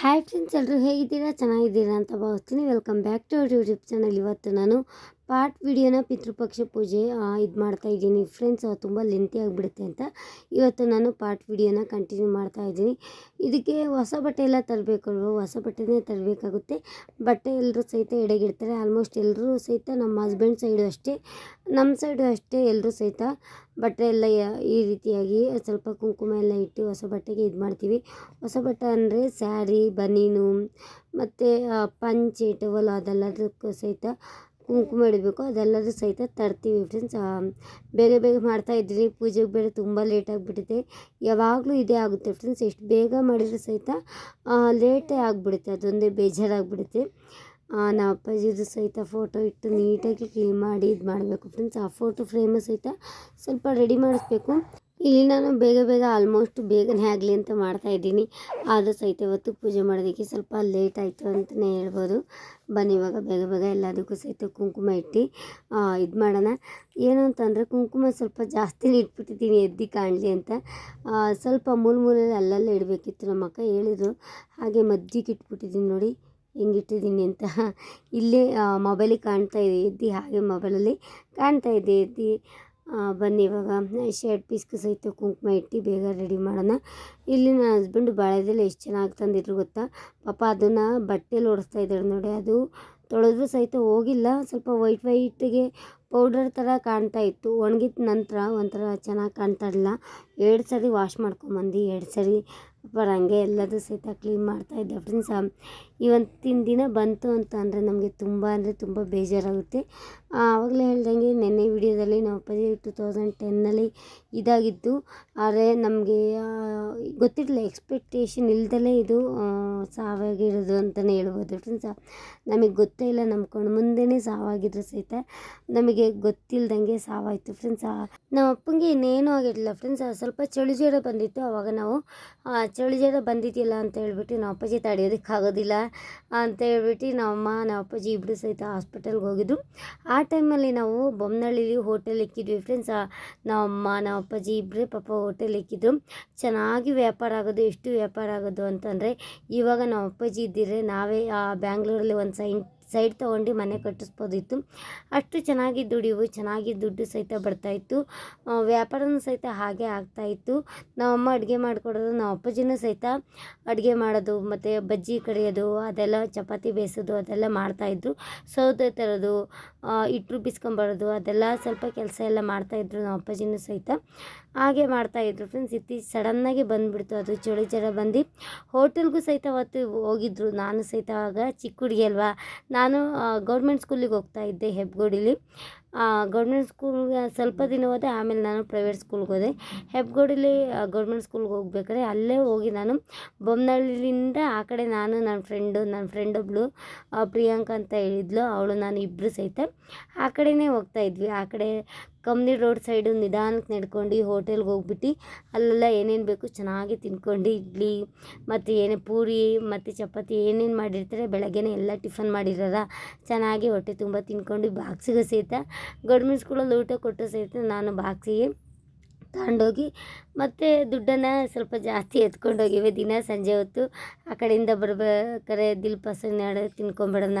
Hi friends ಎಲ್ಲರೂ ಹೇಗಿದ್ದೀರಾ? ಚೆನ್ನಾಗಿದ್ದೀರಾ ಅಂತ ಭಾವಿಸ್ತೀನಿ. Welcome back to our YouTube channel ಇವತ್ತು ನಾನು ಪಾರ್ಟ್ ವಿಡಿಯೋನ ಪಿತೃಪಕ್ಷ ಪೂಜೆ ಇದು ಮಾಡ್ತಾ ಇದ್ದೀನಿ. ಫ್ರೆಂಡ್ಸ್ ತುಂಬ ಲೆಂತಿ ಆಗಿಬಿಡುತ್ತೆ ಅಂತ ಇವತ್ತು ನಾನು ಪಾರ್ಟ್ ವಿಡಿಯೋನ ಕಂಟಿನ್ಯೂ ಮಾಡ್ತಾ ಇದ್ದೀನಿ. ಇದಕ್ಕೆ ಹೊಸ ಬಟ್ಟೆ ಎಲ್ಲ ತರಬೇಕಲ್ವ? ಹೊಸ ಬಟ್ಟೆನೇ ತರಬೇಕಾಗುತ್ತೆ. ಬಟ್ಟೆ ಎಲ್ಲರೂ ಸಹಿತ ಎಡೆಗಿಡ್ತಾರೆ. ಆಲ್ಮೋಸ್ಟ್ ಎಲ್ಲರೂ ಸಹಿತ ನಮ್ಮ ಹಸ್ಬೆಂಡ್ ಸೈಡು ಅಷ್ಟೇ. ನಮ್ಮ ಸೈಡು ಅಷ್ಟೇ ಎಲ್ಲರೂ ಸಹಿತ ಬಟ್ಟೆ ಎಲ್ಲ ಈ ರೀತಿಯಾಗಿ ಸ್ವಲ್ಪ ಕುಂಕುಮ ಎಲ್ಲ ಇಟ್ಟು ಹೊಸ ಬಟ್ಟೆಗೆ ಇದು ಮಾಡ್ತೀವಿ. ಹೊಸ ಬಟ್ಟೆ ಅಂದರೆ ಸ್ಯಾರಿ ಬನೀನು, ಮತ್ತು ಪಂಚೆ ಟವಲ್ ಅದೆಲ್ಲದಕ್ಕೂ ಸಹಿತ ಕುಂಕುಮ ಇಡಬೇಕು, ಅದೆಲ್ಲದೂ ಸಹಿತ ತರ್ತೀವಿ ಫ್ರೆಂಡ್ಸ್ ಬೇಗ ಬೇಗ ಮಾಡ್ತಾ ಇದ್ದೀನಿ ಪೂಜೆಗೆ ಬೇರೆ ತುಂಬ ಲೇಟ್ ಆಗಿಬಿಟ್ಟಿದೆ. ಯಾವಾಗಲೂ ಇದೇ ಆಗುತ್ತೆ ಫ್ರೆಂಡ್ಸ್ ಎಷ್ಟು ಬೇಗ ಮಾಡಿದರೂ ಸಹಿತ ಲೇಟೇ ಆಗಿಬಿಡುತ್ತೆ, ಅದೊಂದೇ ಬೇಜಾರಾಗಿಬಿಡುತ್ತೆ. ನಮ್ಮ ಅಪ್ಪಾಜಿದು ಸಹಿತ ಫೋಟೋ ಇಟ್ಟು ನೀಟಾಗಿ ಕ್ಲೀನ್ ಮಾಡಿ ಇದು ಮಾಡಬೇಕು ಫ್ರೆಂಡ್ಸ್ ಆ ಫೋಟೋ ಫ್ರೇಮ್ ಸಹಿತ ಸ್ವಲ್ಪ ರೆಡಿ ಮಾಡಿಸ್ಬೇಕು. ಇಲ್ಲಿ ನಾನು ಬೇಗ ಬೇಗ ಆಲ್ಮೋಸ್ಟ್ ಬೇಗನೆ ಆಗಲಿ ಅಂತ ಮಾಡ್ತಾ ಇದ್ದೀನಿ. ಆದರೂ ಸಹಿತ ಇವತ್ತು ಪೂಜೆ ಮಾಡೋದಕ್ಕೆ ಸ್ವಲ್ಪ ಲೇಟ್ ಆಯಿತು ಅಂತಲೇ ಹೇಳ್ಬೋದು. ಬನ್ನಿ, ಇವಾಗ ಬೇಗ ಬೇಗ ಎಲ್ಲದಕ್ಕೂ ಸಹಿತ ಕುಂಕುಮ ಇಟ್ಟು ಇದು ಮಾಡೋಣ. ಏನು ಅಂತಂದರೆ ಕುಂಕುಮ ಸ್ವಲ್ಪ ಜಾಸ್ತಿನೇ ಇಟ್ಬಿಟ್ಟಿದ್ದೀನಿ ಎದ್ದು ಕಾಣಲಿ ಅಂತ. ಸ್ವಲ್ಪ ಮೂಲ ಅಲ್ಲಲ್ಲೇ ಇಡಬೇಕಿತ್ತು ನಮ್ಮ ಅಕ್ಕ ಹೇಳಿದರು. ಹಾಗೆ ಮಜ್ಜಿಗೆ ಇಟ್ಬಿಟ್ಟಿದ್ದೀನಿ ನೋಡಿ, ಹೆಂಗಿಟ್ಟಿದ್ದೀನಿ ಅಂತ. ಇಲ್ಲೇ ಮೊಬೈಲಿಗೆ ಕಾಣ್ತಾ ಇದೆ, ಎದ್ದು ಹಾಗೆ ಮೊಬೈಲಲ್ಲಿ ಕಾಣ್ತಾ ಇದೆ, ಎದ್ದು ಬನ್ನಿ ಇವಾಗ. ಶರ್ಟ್ ಪೀಸ್ಗೆ ಸಹಿತ ಕುಂಕುಮ ಇಟ್ಟು ಬೇಗ ರೆಡಿ ಮಾಡೋಣ. ಇಲ್ಲಿ ನನ್ನ ಹಸ್ಬೆಂಡ್ ಬಾಳೆದೆಲೆ ಎಷ್ಟು ಚೆನ್ನಾಗಿ ತಂದಿದ್ರು ಗೊತ್ತಾ? ಪಾಪ ಅದನ್ನು ಬಟ್ಟೆಲಿ ಓಡಿಸ್ತಾ ಇದ್ದಾರೆ ನೋಡಿ. ಅದು ತೊಳೆದ್ರು ಸಹಿತ ಹೋಗಿಲ್ಲ. ಸ್ವಲ್ಪ ವೈಟ್ ವೈಟಿಗೆ ಪೌಡರ್ ಥರ ಕಾಣ್ತಾ ಇತ್ತು. ಒಣಗಿದ ನಂತರ ಒಂಥರ ಚೆನ್ನಾಗಿ ಕಾಣ್ತಾ ಇಲ್ಲ ಎರಡು ಸರಿ ವಾಶ್ ಮಾಡ್ಕೊಂಬಂದು ಎರಡು ಸರಿ ಪಾಪ ಹಂಗೆ ಎಲ್ಲದೂ ಸಹಿತ ಕ್ಲೀನ್ ಮಾಡ್ತಾ ಇದ್ದೆ. ಫ್ರೆಂಡ್ಸ್ ಇವತ್ತಿನ ದಿನ ಬಂತು ಅಂತ ಅಂದರೆ ನಮಗೆ ತುಂಬ ಅಂದರೆ ತುಂಬ ಬೇಜಾರಾಗುತ್ತೆ. ಆವಾಗಲೇ ಹೇಳ್ದಂಗೆ ನೆನ್ನೆ ವಿಡಿಯೋದಲ್ಲಿ ನಾವು ಅಪ್ಪಾಜಿ ಟು ತೌಸಂಡ್ ಟೆನ್ನಲ್ಲಿ ಇದಾಗಿದ್ದು. ಆದರೆ ನಮಗೆ ಗೊತ್ತಿರಲಿಲ್ಲ ಎಕ್ಸ್ಪೆಕ್ಟೇಷನ್ ಇಲ್ದಲೇ ಇದು ಸಾವಾಗಿರೋದು ಅಂತಲೇ ಹೇಳ್ಬೋದು. ಫ್ರೆಂಡ್ಸ್ ನಮಗೆ ಗೊತ್ತೇ ಇಲ್ಲ ನಮ್ಮ ಮುಂದೆನೇ ಸಾವಾಗಿದ್ರು ಸಹಿತ ನಮಗೆ ಗೊತ್ತಿಲ್ಲದಂಗೆ ಸಾವಾಯಿತು. ಫ್ರೆಂಡ್ಸ್ ನಮ್ಮ ಅಪ್ಪಂಗೆ ಇನ್ನೇನೂ ಆಗಿರಲಿಲ್ಲ. ಫ್ರೆಂಡ್ಸ್ ಸ್ವಲ್ಪ ಚಳಿ ಜ್ವರ ಬಂದಿತ್ತು. ಆವಾಗ ನಾವು ಚಳಿ ಬಂದಿದ್ದಿಲ್ಲ ಅಂತ ಹೇಳ್ಬಿಟ್ಟು ನಮ್ಮ ಅಪ್ಪಾಜಿ ತಡೆಯೋದಕ್ಕಾಗೋದಿಲ್ಲ ಅಂತ ಹೇಳ್ಬಿಟ್ಟು ನಮ್ಮ ಅಮ್ಮ, ನಮ್ಮ ಅಪ್ಪಾಜಿ ಇಬ್ಬರು ಸಹಿತ ಹಾಸ್ಪಿಟಲ್ಗೆ ಹೋಗಿದ್ದು ಆ ಟೈಮಲ್ಲಿ ನಾವು ಬೊಮ್ಮನಹಳ್ಳಿಲಿ ಹೋಟೆಲ್ ಇಕ್ಕಿದ್ವಿ. ಫ್ರೆಂಡ್ಸ್ ನಮ್ಮ ಅಮ್ಮ, ನಮ್ಮ ಅಪ್ಪಾಜಿ ಇಬ್ಬರೇ ಪಾಪ ಹೋಟೆಲ್ ಇಕ್ಕಿದ್ದು ಚೆನ್ನಾಗಿ ವ್ಯಾಪಾರ ಆಗೋದು, ಎಷ್ಟು ವ್ಯಾಪಾರ ಆಗೋದು ಅಂತಂದರೆ ಇವಾಗ ನಮ್ಮ ಅಪ್ಪಾಜಿ ಇದ್ದಿದ್ರೆ ನಾವೇ ಬ್ಯಾಂಗ್ಳೂರಲ್ಲಿ ಒಂದು ಸೈನ್ ಸೈಡ್ ತೊಗೊಂಡು ಮನೆ ಕಟ್ಟಿಸ್ಬೋದಿತ್ತು. ಅಷ್ಟು ಚೆನ್ನಾಗಿ ದುಡಿವು ಚೆನ್ನಾಗಿ ದುಡ್ಡು ಸಹಿತ ಬರ್ತಾಯಿತ್ತು ವ್ಯಾಪಾರನೂ ಸಹಿತ ಹಾಗೆ ಆಗ್ತಾಯಿತ್ತು ನಮ್ಮಮ್ಮ ಅಡುಗೆ ಮಾಡಿಕೊಡೋದು ನಮ್ಮ ಅಪ್ಪಾಜಿನೂ ಸಹಿತ ಅಡುಗೆ ಮಾಡೋದು, ಮತ್ತು ಬಜ್ಜಿ ಕಡಿಯೋದು, ಅದೆಲ್ಲ ಚಪಾತಿ ಬೇಯಿಸೋದು, ಅದೆಲ್ಲ ಮಾಡ್ತಾಯಿದ್ರು ಸೌದೆ ತರೋದು ಆ, ಹಿಟ್ಟು ರುಬ್ಬಿಸ್ಕೊಂಬರೋದು ಅದೆಲ್ಲ ಸ್ವಲ್ಪ ಕೆಲಸ ಎಲ್ಲ ಮಾಡ್ತಾಯಿದ್ರು ನಮ್ಮ ಅಪ್ಪಾಜಿನೂ ಸಹಿತ. ಹಾಗೆ ಮಾಡ್ತಾಯಿದ್ರು ಫ್ರೆಂಡ್ಸ್ ಇತ್ತೀಚೆ ಸಡನ್ನಾಗಿ ಬಂದುಬಿಡ್ತು ಅದು ಚಳಿ ಜ್ವರ ಬಂದು. ಹೋಟೆಲ್ಗೂ ಸಹಿತ ಅವತ್ತು ಹೋಗಿದ್ರು. ನಾನು ಸಹಿತ ಆಗ ಚಿಕ್ಕ ಹುಡುಗಿ ಅಲ್ವಾ? ನಾನು ಗೌರ್ಮೆಂಟ್ ಸ್ಕೂಲಿಗೆ ಹೋಗ್ತಾ ಇದ್ದೆ ಹೆಬ್ಗೋಡಿಲಿ ಗೌರ್ಮೆಂಟ್ ಸ್ಕೂಲ್ಗೆ ಸ್ವಲ್ಪ ದಿನ ಹೋದೆ, ಆಮೇಲೆ ನಾನು ಪ್ರೈವೇಟ್ ಸ್ಕೂಲ್ಗೆ ಹೋದೆ. ಹೆಬ್ಗೋಡಿಲಿ ಗೌರ್ಮೆಂಟ್ ಸ್ಕೂಲ್ಗೆ ಹೋಗ್ಬೇಕಾದ್ರೆ ಅಲ್ಲೇ ಹೋಗಿ ನಾನು ಬೊಮ್ಮನಹಳ್ಳಿಯಿಂದ ಆ ಕಡೆ ನಾನು, ನನ್ನ ಫ್ರೆಂಡು ನನ್ನ ಫ್ರೆಂಡ್ ಒಬ್ಳು ಪ್ರಿಯಾಂಕ ಅಂತ ಹೇಳಿದ್ಲು. ಅವಳು, ನಾನು ಇಬ್ಬರು ಸಹಿತ ಆ ಕಡೆನೇ ಹೋಗ್ತಾ ಇದ್ವಿ. ಆ ಕಡೆ ಕಮ್ನಿ ರೋಡ್ ಸೈಡು ನಿಧಾನಕ್ಕೆ ನಡ್ಕೊಂಡು ಹೋಟೆಲ್ಗೆ ಹೋಗ್ಬಿಟ್ಟು ಅಲ್ಲೆಲ್ಲ ಏನೇನು ಬೇಕು ಚೆನ್ನಾಗಿ ತಿನ್ಕೊಂಡು ಇಡ್ಲಿ, ಮತ್ತು ಏನೇ ಪೂರಿ, ಮತ್ತು ಚಪಾತಿ ಏನೇನು ಮಾಡಿರ್ತಾರೆ ಬೆಳಗ್ಗೆನೇ ಎಲ್ಲ ಟಿಫನ್ ಮಾಡಿರೋರ ಚೆನ್ನಾಗಿ ಹೊಟ್ಟೆ ತುಂಬ ತಿನ್ಕೊಂಡು ಬಾಕ್ಸಿಗೆ ಸಹಿತ ಗೌರ್ಮೆಂಟ್ ಸ್ಕೂಲಲ್ಲಿ ಊಟ ಕೊಟ್ಟು ಸಹಿತ ನಾನು ಬಾಕ್ಸಿಗೆ ತಗೊಂಡೋಗಿ, ಮತ್ತು ದುಡ್ಡನ್ನು ಸ್ವಲ್ಪ ಜಾಸ್ತಿ ಎತ್ಕೊಂಡೋಗಿವೆ ದಿನ ಸಂಜೆ ಹೊತ್ತು. ಆ ಕಡೆಯಿಂದ ಬರ್ಬೇಕಾರೆ ದಿಲ್ ಪಸಂದ್ ತಿನ್ಕೊಂಬಿಡೋಣ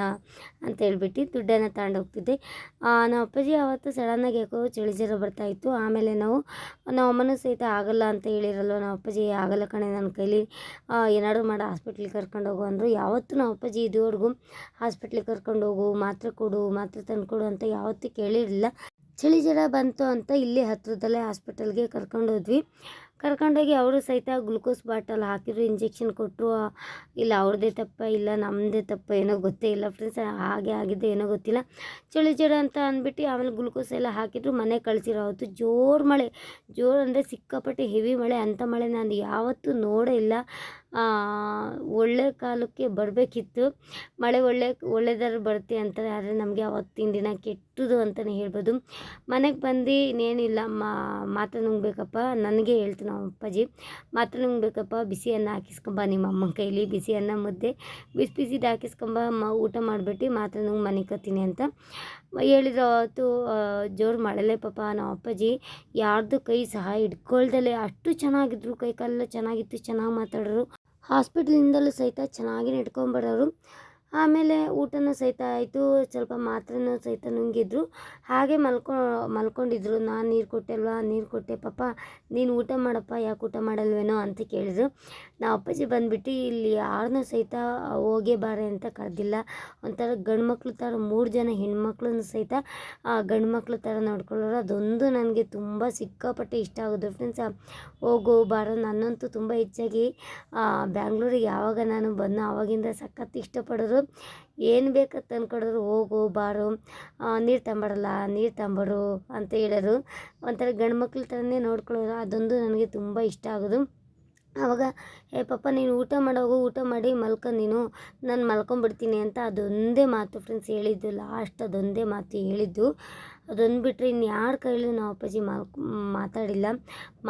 ಅಂತ ಹೇಳ್ಬಿಟ್ಟು ದುಡ್ಡನ್ನು ತಗೊಂಡೋಗ್ತಿದ್ದೆ. ನಮ್ಮ ಅಪ್ಪಾಜಿ ಆವತ್ತು ಸಡನ್ನಾಗಿ ಯಾಕೋ ಚಳಿ ಜ್ವರ ಬರ್ತಾಯಿತ್ತು ಆಮೇಲೆ ನಾವು, ನಮ್ಮ ಅಮ್ಮನೂ ಸಹಿತ ಆಗಲ್ಲ ಅಂತ ಹೇಳಿರಲ್ವ, ನಮ್ಮ ಅಪ್ಪಾಜಿ ಆಗಲ್ಲ ಕಣೆ ನನ್ನ ಕೈಲಿ. ಏನಾದರೂ ಮಾಡಿ, ಹಾಸ್ಪಿಟ್ಲಿಗೆ ಕರ್ಕೊಂಡು ಹೋಗು ಅಂದರು. ಯಾವತ್ತು ನಮ್ಮ ಅಪ್ಪಾಜಿ ಇದುವರೆಗೂ ಹಾಸ್ಪಿಟ್ಲಿಗೆ ಕರ್ಕೊಂಡು ಹೋಗು, ಮಾತ್ರೆ ಕೊಡು, ಮಾತ್ರೆ ತಂದುಕೊಡು ಅಂತ ಯಾವತ್ತೂ ಕೇಳಿರಲಿಲ್ಲ. ಚಳಿ ಜ್ವರ ಬಂತು ಅಂತ ಇಲ್ಲಿ ಹತ್ತಿರದಲ್ಲೇ ಹಾಸ್ಪಿಟಲ್ಗೆ ಕರ್ಕೊಂಡೋದ್ವಿ. ಕರ್ಕೊಂಡೋಗಿ ಅವರು ಸಹಿತ ಗ್ಲುಕೋಸ್ ಬಾಟಲ್ ಹಾಕಿದ್ರು, ಇಂಜೆಕ್ಷನ್ ಕೊಟ್ಟರು ಇಲ್ಲ, ಅವ್ರದ್ದೇ ತಪ್ಪ, ಇಲ್ಲ ನಮ್ಮದೇ ತಪ್ಪ, ಏನೋ ಗೊತ್ತೇ ಇಲ್ಲ ಫ್ರೆಂಡ್ಸ್, ಹಾಗೆ ಆಗಿದ್ದು ಏನೋ ಗೊತ್ತಿಲ್ಲ. ಚಳಿ ಜಡ ಅಂತ ಅಂದ್ಬಿಟ್ಟು ಆಮೇಲೆ ಗ್ಲುಕೋಸ್ ಎಲ್ಲ ಹಾಕಿದ್ರು, ಮನೆ ಕಳಿಸಿರೋ ಅವತ್ತು ಜೋರು ಮಳೆ, ಜೋರು ಅಂದರೆ ಸಿಕ್ಕಾಪಟ್ಟೆ ಹೆವಿ ಮಳೆ, ಅಂಥ ಮಳೆ ನಾನು ಯಾವತ್ತೂ ನೋಡೇ ಇಲ್ಲ. ಒಳ್ಳೆ ಕಾಲಕ್ಕೆ ಬರಬೇಕಿತ್ತು. ಮಳೆ ಒಳ್ಳೆ, ಒಳ್ಳೆದಾರು ಬರುತ್ತೆ ಅಂತಾರೆ, ಆದರೆ ನಮಗೆ ಅವತ್ತಿನ ದಿನ ಕೆಟ್ಟದು ಅಂತಲೇ ಹೇಳ್ಬೋದು. ಮನೆಗೆ ಬಂದು ಇನ್ನೇನಿಲ್ಲ ಮಾತ್ರ ನುಂಗ್ಬೇಕಪ್ಪ, ನನಗೆ ಹೇಳ್ತು ನಮ್ಮ ಅಪ್ಪಾಜಿ. ಮಾತ್ರ ನುಂಗ್ಬೇಕಪ್ಪ ಬಿಸಿ ಅನ್ನ ಹಾಕಿಸ್ಕೊಂಬ ನಿಮ್ಮ ಅಮ್ಮನ ಕೈಲಿ. ಬಿಸಿ ಅನ್ನ ಮುದ್ದೆ, ಬಿಸಿ ಬಿಸಿದು ಹಾಕಿಸ್ಕೊಂಬ. ಮ ಊಟ ಮಾಡಿಬಿಟ್ಟು ಮಾತ್ರ ನಂಗೆ ಮನೆ ಕತ್ತೀನಿ ಅಂತ. ಹೇಳಿದ್ರು ಅವತ್ತು ಜೋರು ಮಾಡಲೇ ಪಾಪ ನಮ್ಮ ಅಪ್ಪಾಜಿ ಯಾರ್ದು ಕೈ ಸಹ ಹಿಡ್ಕೊಳ್ದಲೆ ಅಷ್ಟು ಚೆನ್ನಾಗಿದ್ರು. ಕೈ ಕಾಲೆಲ್ಲ ಚೆನ್ನಾಗಿತ್ತು, ಚೆನ್ನಾಗಿ ಮಾತಾಡೋರು. ಹಾಸ್ಪಿಟ್ಲಿಂದಲೂ ಸಹಿತ ಚೆನ್ನಾಗಿ ನಡ್ಕೊಂಬರೋರು ಆಮೇಲೆ ಊಟನೂ ಸಹಿತ ಆಯಿತು, ಸ್ವಲ್ಪ ಮಾತ್ರೆನೂ ಸಹಿತ ನುಂಗಿದ್ರು. ಹಾಗೆ ಮಲ್ಕೊ, ಮಲ್ಕೊಂಡಿದ್ರು. ನಾನು ನೀರು ಕೊಟ್ಟೆ ಅಲ್ವಾ? ನೀರು ಕೊಟ್ಟೆ. ಪಾಪ, ನೀನು ಊಟ ಮಾಡಪ್ಪ, ಯಾಕೆ ಊಟ ಮಾಡಲ್ವೇನೋ ಅಂತ ಕೇಳಿದ್ರು. ನಾವು ಅಪ್ಪಾಜಿ ಬಂದುಬಿಟ್ಟು ಇಲ್ಲಿ ಯಾರನ್ನೂ ಸಹಿತ ಹೋಗೇ ಬಾರೆ ಅಂತ ಕರೆದಿಲ್ಲ. ಒಂಥರ ಗಂಡು ಮಕ್ಳು ಥರ, ಮೂರು ಜನ ಹೆಣ್ಮಕ್ಳನ್ನು ಸಹಿತ, ಆ ಮಕ್ಳು ಥರ ನೋಡ್ಕೊಳ್ಳೋರು. ಅದೊಂದು ನನಗೆ ತುಂಬ ಸಿಕ್ಕಾಪಟ್ಟೆ ಇಷ್ಟ ಆಗೋದು. ಫ್ರೆಂಡ್ಸ್ ಹೋಗೋ, ಬಾರೋ. ನನ್ನಂತೂ ತುಂಬ ಹೆಚ್ಚಾಗಿ ಬ್ಯಾಂಗ್ಳೂರಿಗೆ ಯಾವಾಗ ನಾನು ಬಂದು ಆವಾಗಿಂದ ಸಖತ್ ಇಷ್ಟಪಡೋರು ಏನು ಬೇಕಂತ ತಂದ್ಕೊಡೋರು ಹೋಗು, ಬಾರು ನೀರು ತಂಬಾಡಲ್ಲ ನೀರು ತಂಬರು ಅಂತ ಹೇಳೋರು ಒಂಥರ ಗಂಡು ಮಕ್ಳ ಥರನೇ ನೋಡ್ಕೊಳ್ಳೋರು. ಅದೊಂದು ನನಗೆ ತುಂಬ ಇಷ್ಟ ಆಗೋದು. ಆವಾಗ ಏ ಪಾಪ ನೀನು ಊಟ ಮಾಡೋಗು ಊಟ ಮಾಡಿ, ಮಲ್ಕೊ ನೀನು. ನಾನು ಮಲ್ಕೊಂಬಿಡ್ತೀನಿ ಅಂತ ಅದೊಂದೇ ಮಾತು ಫ್ರೆಂಡ್ಸ್ ಹೇಳಿದ್ದು. ಲಾಸ್ಟ್ ಅದೊಂದೇ ಮಾತು ಹೇಳಿದ್ದು. ಅದೊಂದು ಬಿಟ್ಟರೆ ಇನ್ನು ಯಾರ ಕೈಲೂ ನಾವು ಅಪ್ಪಾಜಿ ಮಲ್ಕ್ ಮಾತಾಡಿಲ್ಲ.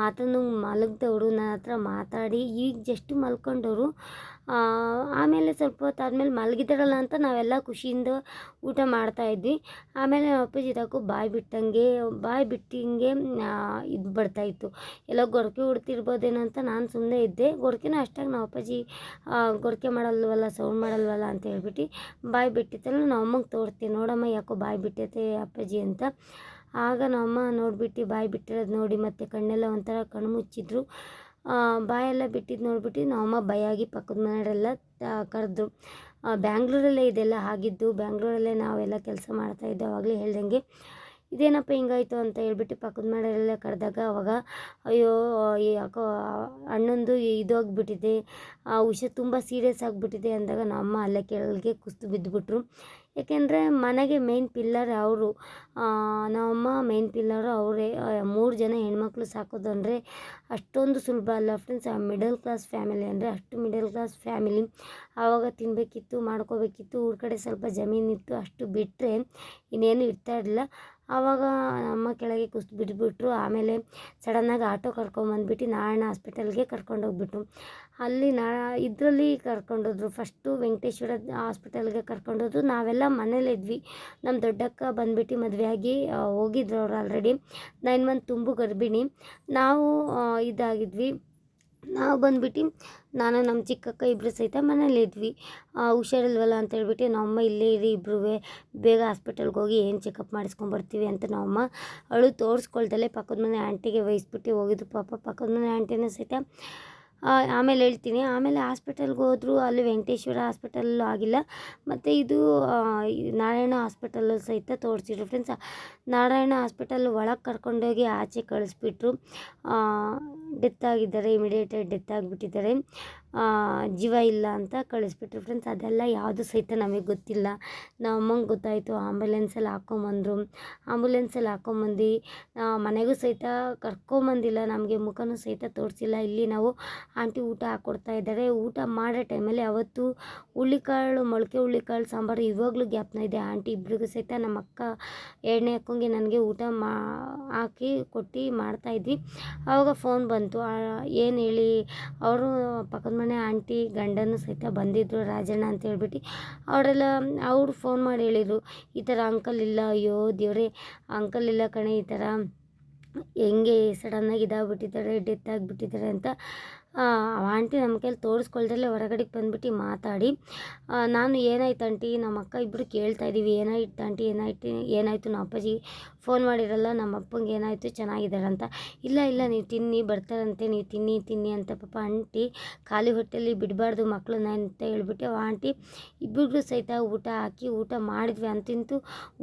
ಮಾತನ್ನು ಮಲಗ್ದವರು ನನ್ನ ಹತ್ರ ಮಾತಾಡಿ, ಈಗ ಜಸ್ಟ್ ಮಲ್ಕೊಂಡವರು ಆಮೇಲೆ ಸ್ವಲ್ಪ ಹೊತ್ತು ಆದಮೇಲೆ ಮಲಗಿದ್ರಲ್ಲ ಅಂತ ನಾವೆಲ್ಲ ಖುಷಿಯಿಂದ ಊಟ ಮಾಡ್ತಾಯಿದ್ವಿ ಆಮೇಲೆ ನಮ್ಮ ಅಪ್ಪಾಜಿ ತಾಕು ಬಾಯಿ ಬಿಟ್ಟಂಗೆ, ಬಾಯಿ ಬಿಟ್ಟಿಂಗೆ ಇದು ಬರ್ತಾಯಿತ್ತು ಎಲ್ಲ ಗೊರಕೆ ಹೊಡ್ತಿರ್ಬೋದೇನೋ ಅಂತ ನಾನು ಸುಮ್ಮನೆ ಇದ್ದೆ. ಗೊರಕೆನೂ ಅಷ್ಟಾಗಿ ನಮ್ಮ ಅಪ್ಪಾಜಿ ಗೊರಕೆ ಮಾಡಲ್ವಲ್ಲ, ಸೌಂಡ್ ಮಾಡಲ್ವಲ್ಲ ಅಂತ ಹೇಳ್ಬಿಟ್ಟು ಬಾಯಿ ಬಿಟ್ಟಿತ್ತಲ್ಲ ನಮ್ಮ ಅಮ್ಮಗೆ ತೋರಿಸ್ತೀನಿ ನೋಡಮ್ಮ ಯಾಕೋ ಬಾಯಿ ಬಿಟ್ಟೈತೆ ಅಪ್ಪಾಜಿ ಅಂತ. ಆಗ ನಮ್ಮಮ್ಮ ನೋಡಿಬಿಟ್ಟು ಬಾಯಿ ಬಿಟ್ಟಿರೋದು ನೋಡಿ ಮತ್ತು ಕಣ್ಣೆಲ್ಲ ಒಂಥರ ಕಣ್ಣು ಮುಚ್ಚಿದ್ರು. ಬಾಯೆಲ್ಲ ಬಿಟ್ಟಿದ್ದು ನೋಡ್ಬಿಟ್ಟು ನಮ್ಮಮ್ಮ ಭಯ ಆಗಿ ಪಕ್ಕದ ಮನೆಯವರೆಲ್ಲ ಕರೆದ್ರು. ಬ್ಯಾಂಗ್ಳೂರಲ್ಲೇ ಇದೆಲ್ಲ ಆಗಿದ್ದು, ಬ್ಯಾಂಗ್ಳೂರಲ್ಲೇ ನಾವೆಲ್ಲ ಕೆಲಸ ಮಾಡ್ತಾಯಿದ್ದು ಅವಾಗಲೇ ಹೇಳ್ದಂಗೆ. ಇದೇನಪ್ಪ ಹಿಂಗಾಯಿತು ಅಂತ ಹೇಳ್ಬಿಟ್ಟು ಪಕ್ಕದ ಮನೆಯವರೆಲ್ಲ ಕರೆದಾಗ ಅವಾಗ, ಅಯ್ಯೋ ಯಾಕೋ ಅಣ್ಣಂದು ಇದಾಗ್ಬಿಟ್ಟಿದೆ ಹುಷ ತುಂಬ ಸೀರಿಯಸ್ ಆಗಿಬಿಟ್ಟಿದೆ ಅಂದಾಗ ನಮ್ಮ ಅಲ್ಲೇ ಕೆಳಗೆ ಕುಸ್ತು ಬಿದ್ದುಬಿಟ್ರು ಏಕೆಂದರೆ ಮನೆಗೆ ಮೇನ್ ಪಿಲ್ಲರ್ ಅವರು ನಮ್ಮಮ್ಮ ಮೇನ್ ಪಿಲ್ಲರು ಅವರೇ ಮೂರು ಜನ ಹೆಣ್ಮಕ್ಳು ಸಾಕೋದು ಅಂದರೆ ಅಷ್ಟೊಂದು ಸುಲಭ ಅಲ್ಲ ಫ್ರೆಂಡ್ಸ್ ಆ ಮಿಡಲ್ ಕ್ಲಾಸ್ ಫ್ಯಾಮಿಲಿ ಅಂದರೆ ಅಷ್ಟು ಮಿಡಲ್ ಕ್ಲಾಸ್ ಫ್ಯಾಮಿಲಿ ಆವಾಗ ತಿನ್ನಬೇಕಿತ್ತು ಮಾಡ್ಕೋಬೇಕಿತ್ತು, ಊರ ಕಡೆ ಸ್ವಲ್ಪ ಜಮೀನಿತ್ತು, ಅಷ್ಟು ಬಿಟ್ಟರೆ ಇನ್ನೇನು ಇರ್ತಾ ಇರಲಿಲ್ಲ. ಆವಾಗ ನಮ್ಮ ಕೆಳಗೆ ಕುಸ್ದು ಬಿಟ್ಬಿಟ್ರು. ಆಮೇಲೆ ಸಡನ್ನಾಗಿ ಆಟೋ ಕರ್ಕೊಂಬಂದ್ಬಿಟ್ಟು ನಾರಾಯಣ ಹಾಸ್ಪಿಟಲ್ಗೆ ಕರ್ಕೊಂಡೋಗ್ಬಿಟ್ರು ಅಲ್ಲಿ ನಾ, ಇದರಲ್ಲಿ ಕರ್ಕೊಂಡೋದ್ರು ಫಸ್ಟು ವೆಂಕಟೇಶ್ವರ ಹಾಸ್ಪಿಟಲ್ಗೆ ಕರ್ಕೊಂಡೋದ್ರು ನಾವೆಲ್ಲ ಮನೇಲಿದ್ವಿ ನಮ್ಮ ದೊಡ್ಡಕ್ಕ ಬಂದ್ಬಿಟ್ಟು ಮದುವೆಯಾಗಿ ಹೋಗಿದ್ರು ಅವ್ರು ಆಲ್ರೆಡಿ ನೈನ್ ಮಂತ್ ತುಂಬು ಗರ್ಭಿಣಿ. ನಾವು ಇದಾಗಿದ್ವಿ. ನಾವು ಬಂದ್ಬಿಟ್ಟು ನಾನು ನಮ್ಮ ಚಿಕ್ಕಕ್ಕ ಇಬ್ಬರು ಸಹಿತ ಮನೇಲಿದ್ವಿ ಹುಷಾರಿಲ್ವಲ್ಲ ಅಂತ ಹೇಳ್ಬಿಟ್ಟು ನಮ್ಮಮ್ಮ ಇಲ್ಲೇ ಇರಿ ಇಬ್ಬರೂ ಬೇಗ ಹಾಸ್ಪಿಟಲ್ಗೆ ಹೋಗಿ ಏನು ಚೆಕಪ್ ಮಾಡಿಸ್ಕೊಂಬರ್ತೀವಿ ಅಂತ ನಮ್ಮಮ್ಮ ಅವಳು ತೋರಿಸ್ಕೊಳ್ದಲ್ಲೇ ಪಕ್ಕದ ಮನೆ ಆಂಟಿಗೆ ವಹಿಸ್ಬಿಟ್ಟು ಹೋಗಿದ್ರು ಪಾಪ ಪಕ್ಕದ ಮನೆ ಆಂಟಿನೂ ಸಹಿತ ಆಮೇಲೆ ಹೇಳ್ತೀನಿ. ಆಮೇಲೆ ಹಾಸ್ಪಿಟಲ್ಗೆ ಹೋದ್ರು, ಅಲ್ಲಿ ವೆಂಕಟೇಶ್ವರ ಹಾಸ್ಪಿಟಲಲ್ಲೂ ಆಗಿಲ್ಲ. ಮತ್ತು ಇದು ನಾರಾಯಣ ಹಾಸ್ಪಿಟಲ್ ಸಹಿತ ತೋರಿಸಿದ್ರು ಫ್ರೆಂಡ್ಸ್ ನಾರಾಯಣ ಹಾಸ್ಪಿಟಲ್ ಒಳಗೆ ಕರ್ಕೊಂಡೋಗಿ ಆಚೆ ಕಳಿಸ್ಬಿಟ್ರು. ಡೆತ್ ಆಗಿದ್ದಾರೆ ಇಮಿಡಿಯೇಟಾಗಿ ಡೆತ್ ಆಗಿಬಿಟ್ಟಿದ್ದಾರೆ. ಜೀವ ಇಲ್ಲ ಅಂತ ಕಳಿಸ್ಬಿಟ್ರು ಫ್ರೆಂಡ್ಸ್ ಅದೆಲ್ಲ ಯಾವುದು ಸಹಿತ ನಮಗೆ ಗೊತ್ತಿಲ್ಲ. ನಮ್ಮ ಅಮ್ಮಂಗೆ ಗೊತ್ತಾಯಿತು ಆಂಬುಲೆನ್ಸಲ್ಲಿ ಹಾಕೊಂಬಂದರು. ಆಂಬುಲೆನ್ಸಲ್ಲಿ ಹಾಕೊಂಬಂದು ಮನೆಗೂ ಸಹಿತ ಕರ್ಕೊಂಬಂದಿಲ್ಲ, ನಮಗೆ ಮುಖನೂ ಸಹಿತ ತೋರಿಸಿಲ್ಲ. ಇಲ್ಲಿ ನಾವು ಆಂಟಿ ಊಟ ಹಾಕ್ಕೊಡ್ತಾ ಇದ್ದಾರೆ. ಊಟ ಮಾಡೋ ಟೈಮಲ್ಲಿ ಅವತ್ತು ಹುಳ್ಳಿಕಾಳು, ಮೊಳಕೆ ಹುಳ್ಳಿಕಾಳು, ಸಾಂಬಾರು ಇವಾಗಲೂ ಜ್ಞಾಪನ ಇದೆ. ಆಂಟಿ ಇಬ್ಬರಿಗೂ ಸಹಿತ ನಮ್ಮ ಅಕ್ಕ ಎರಡನೇ ಅಕ್ಕಂಗೆ ನನಗೆ ಊಟ ಮಾ, ಹಾಕಿ, ಕೊಟ್ಟು ಮಾಡ್ತಾಯಿದ್ವಿ ಆವಾಗ ಫೋನ್ ಬಂತು. ಏನು ಹೇಳಿ, ಅವರು ಪಕ್ಕದ ಮನೆ ಆಂಟಿ ಗಂಡನ ಸಹಿತ ಬಂದಿದ್ದರು ರಾಜಣ್ಣ ಅಂತ ಹೇಳ್ಬಿಟ್ಟು. ಅವರೆಲ್ಲ, ಅವರು ಫೋನ್ ಮಾಡಿ ಹೇಳಿದರು, ಈ ಥರ ಅಂಕಲ್ ಇಲ್ಲ, ಅಯ್ಯೋ ದೇವರೇ ಅಂಕಲ್ ಇಲ್ಲ ಕಣೆ ಈ ಥರ ಹೆಂಗೆ ಸಡನ್ನಾಗಿ ಇದಾಗ್ಬಿಟ್ಟಿದ್ದಾರೆ ಡೆತ್ ಆಗಿಬಿಟ್ಟಿದ್ದಾರೆ ಅಂತ. ಆಂಟಿ ನಮ್ಮ ಕೈಲಿ ತೋರಿಸ್ಕೊಳ್ದಲ್ಲೇ ಹೊರಗಡೆಗೆ ಬಂದ್ಬಿಟ್ಟು ಮಾತಾಡಿ. ನಾನು ಏನಾಯ್ತು ಆಂಟಿ? ನಮ್ಮ ಅಕ್ಕ ಇಬ್ಬರು ಕೇಳ್ತಾ ಇದ್ದೀವಿ ಏನಾಯ್ತು ಆಂಟಿ? ಏನಾಯ್ತು? ಏನಾಯಿತು? ನಮ್ಮ ಅಪ್ಪಾಜಿ ಫೋನ್ ಮಾಡಿರಲ್ಲ, ನಮ್ಮ ಅಪ್ಪಂಗೆ ಏನಾಯಿತು? ಚೆನ್ನಾಗಿದ್ದಾರಂತ ಇಲ್ಲ ಇಲ್ಲ, ನೀವು ತಿನ್ನಿ, ಬರ್ತಾರಂತೆ, ನೀವು ತಿನ್ನಿ ತಿನ್ನಿ ಅಂತ ಪಾಪ ಆಂಟಿ ಖಾಲಿ ಹೊಟ್ಟೆಲಿ ಬಿಡಬಾರ್ದು ಮಕ್ಕಳನ್ನ ಅಂತ ಹೇಳ್ಬಿಟ್ಟು ಆ ಆಂಟಿ ಇಬ್ಬರಿಗೂ ಸಹಿತ ಊಟ ಹಾಕಿ ಊಟ ಮಾಡಿದ್ವಿ. ಅಂತಿಂತೂ